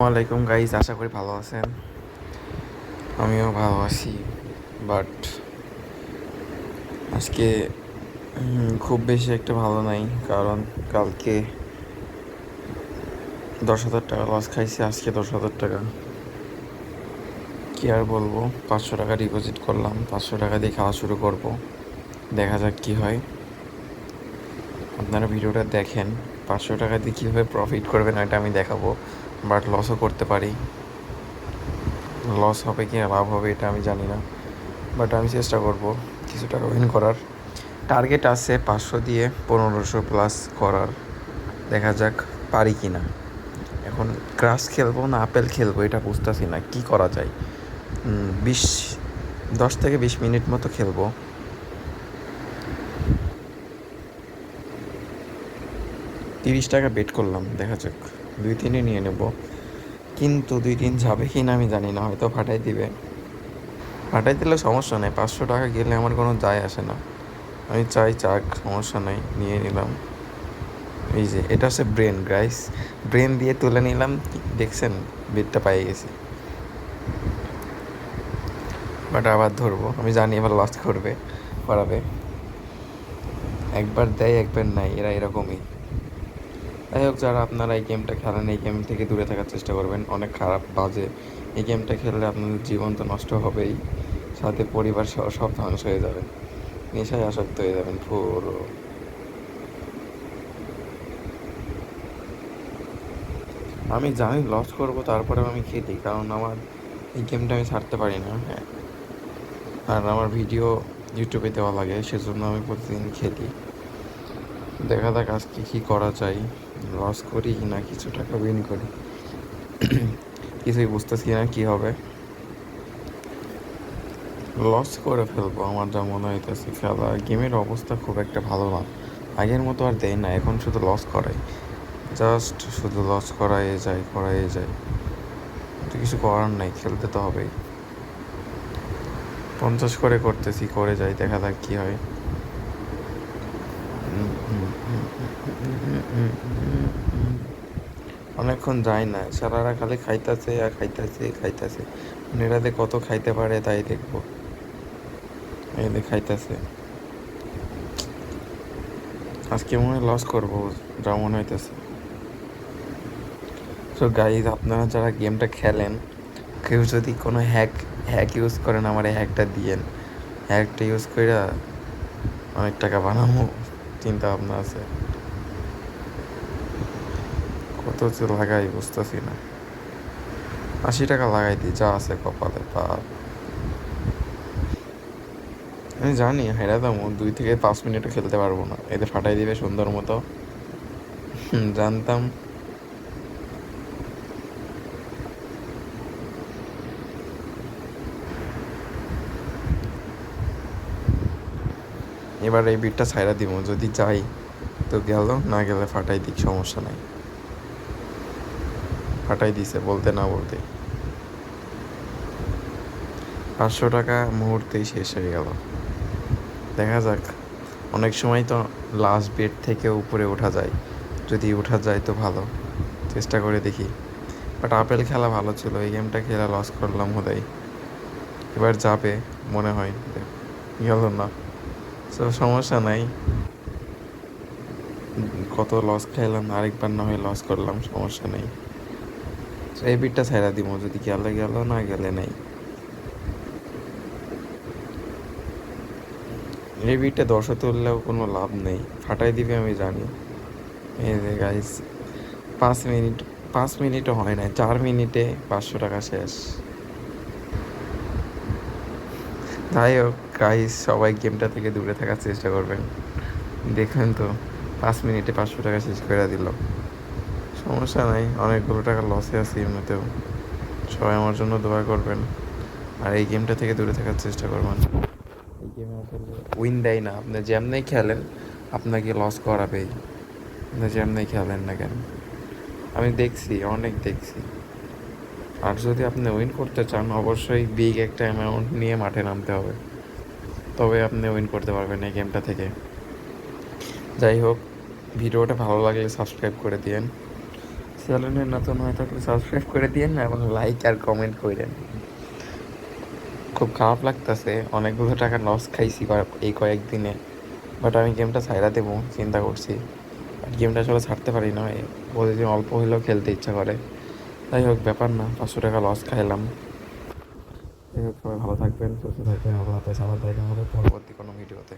আসসালামাইকুম গাইজ আশা করি ভালো আছেন। আমিও ভালো আছি বাট আজকে খুব বেশি একটা ভালো নাই, কারণ কালকে দশ হাজার টাকা লস খাইছি, আজকে দশ হাজার টাকা। কি আর বলব, পাঁচশো টাকা ডিপোজিট করলাম, পাঁচশো টাকা দিয়ে খাওয়া শুরু করব, দেখা যাক কি হয়। আপনারা ভিডিওটা দেখেন, পাঁচশো টাকা দিয়ে কীভাবে প্রফিট করবেন এটা আমি দেখাবো। বাট লসও করতে পারি। লস হবে কি লাভ হবে এটা আমি জানি না। বাট আমি চেষ্টা করব কিছু টাকা উইন করার। টার্গেট আছে পাঁচশো দিয়ে পনেরোশো প্লাস করার। দেখা যাক পারি কি না। এখন ক্রাশ খেলব না আপেল খেলব এটা বুঝতেছি না, কি করা যায়? বিশ, দশ থেকে বিশ মিনিট মতো খেলব। তিরিশ টাকা বেট করলাম, দেখা যাক। দুই তিনই নিয়ে নেব। কিন্তু দুই তিন যাবে কি না আমি জানি না, হয়তো ফাটাই দিবে। ফাটাই দিলে সমস্যা নেই, পাঁচশো টাকা গেলে আমার কোনো যায় আসে না। আমি চাই চাক, সমস্যা নেই, নিয়ে নিলাম। এই যে, এটা হচ্ছে ব্রেন গাইস ব্রেন দিয়ে তুলে নিলাম, দেখছেন, বেডটা পাই গেছি। বাট আবার ধরবো, আমি জানি এবার লস করবে, করাবে। একবার দেয়, একবার নাই, এরা এরকমই। যাই হোক, যারা আপনারা এই গেমটা খেলেন, এই গেম থেকে দূরে থাকার চেষ্টা করবেন। অনেক খারাপ বাজে। এই গেমটা খেললে আপনাদের জীবন তো নষ্ট হবেই। সাথে পরিবার সহ সব ধ্বংস হয়ে যাবে। নেশায় আসক্ত হয়ে যাবেন পুরো আমি জানি লস করব, তারপরেও আমি খেলি, কারণ আমার এই গেমটা আমি ছাড়তে পারি না হ্যাঁ। আর আমার ভিডিও ইউটিউবে দেওয়া লাগে, সেজন্য আমি প্রতিদিন খেলি। দেখা যাক আজকে কী করা যায়। লস করি না কিছু টাকা উইন করি। কিছুই বুঝতেছি না কী হবে। লস করে ফেলব, আমার যা মনে হইতেছে, খেলা। গেমের অবস্থা খুব একটা ভালো না। আগের মতো আর দেয় না, এখন শুধু লস করাই। জাস্ট শুধু লস করাই যায় করাই যায়। কিছু করার নাই, খেলতে তো হবেই। পঞ্চাশ করে করতেছি, করে যাই, দেখা যাক কী হয়। অনেকক্ষণ যায় না, সারারা খালি খাইতেছে আর খাইতেছে খাইতেছে। এরাতে কত খাইতে পারে তাই দেখব। যে খাইতেছে। আজকে মনে হয় লস করব, যা মনে হইতেছে। তো গাইজ আপনারা যারা গেমটা খেলেন, কেউ যদি কোনো হ্যাক হ্যাক ইউজ করেন, আমার হ্যাকটা দিয়েন। হ্যাকটা ইউজ করে অনেক টাকা বানাবো। চিন্তা ভাবনা আছে। কত যে লাগাই বুঝতেছি না। আশি টাকা লাগাই দিই, যা আছে কপালে পা। আমি জানি হেরা দাম দুই থেকে পাঁচ মিনিটও খেলতে পারব না। এতে ফাটাই দিবে সুন্দর মতো। জানতাম। এবার এই বিটটা ছাইরা দিব, যদি চাই তো গেল, না গেলে ফাটাই দিক, সমস্যা নাই। ফাটাই দিছে, বলতে না বলতে পাঁচশো টাকা মুহূর্তেই শেষ হয়ে গেল। দেখা যাক, অনেক সময় তো লাস্ট বেড থেকে উপরে ওঠা যায়। যদি ওঠা যায় তো ভালো, চেষ্টা করে দেখি। বাট আপেল খেলা ভালো ছিল, এই গেমটা খেলা লস করলাম হোদাই এবার যাবে, মনে হয় গেল না। তো সমস্যা নাই। কত লস খাইলাম, আরেকবার না হয়ে লস করলাম, সমস্যা নেই। এই বিটটা ছাইরা দিব যদি গেলে, গেল, না গেলে নাই। এই বিটটা দশে তুললেও কোনো লাভ নেই। ফাটাই দিবে, আমি জানি। এই যে গাইস পাঁচ মিনিট, পাঁচ মিনিটও হয় না চার মিনিটে পাঁচশো টাকা শেষ। যাই হোক গাইস সবাই গেমটা থেকে দূরে থাকার চেষ্টা করবেন। দেখলেন তো, পাঁচ মিনিটে পাঁচশো টাকা শেষ করে দিল। সমস্যা নাই, অনেকগুলো টাকা লসে আছে এমনিতেও। সবাই আমার জন্য দোয়া করবেন। আর এই গেমটা থেকে দূরে থাকার চেষ্টা করবেন। এই গেমে আসলে উইন দেয় না। আপনি যেমনি খেলেন, আপনাকে লস করাবেই। আপনি যেমনি খেলেন না কেন। আমি দেখছি, অনেক দেখছি। আর যদি আপনি উইন করতে চান, অবশ্যই বিগ একটা অ্যামাউন্ট নিয়ে মাঠে নামতে হবে। তবে আপনি উইন করতে পারবেন এই গেমটা থেকে। যাই হোক, ভিডিওটা ভালো লাগলে সাবস্ক্রাইব করে দিয়েন। চ্যানেলে নতুন হয়ে থাকলে সাবস্ক্রাইব করে দিয়েন এবং লাইক আর কমেন্ট করেন। খুব খারাপ লাগতেছে, অনেকগুলো টাকা লস খাইছি এই কয়েকদিনে। বাট আমি গেমটা ছাইরা দেবো, চিন্তা করছি। বাট গেমটা আসলে ছাড়তে পারি না প্রতিদিন অল্প হলেও খেলতে ইচ্ছা করে। যাই হোক, ব্যাপার না, পাঁচশো টাকা লস খাইলাম। সবাই ভালো থাকবেন সুস্থ থাকবেন আবার দেখা হবে পরবর্তী কোনো ভিডিওতে।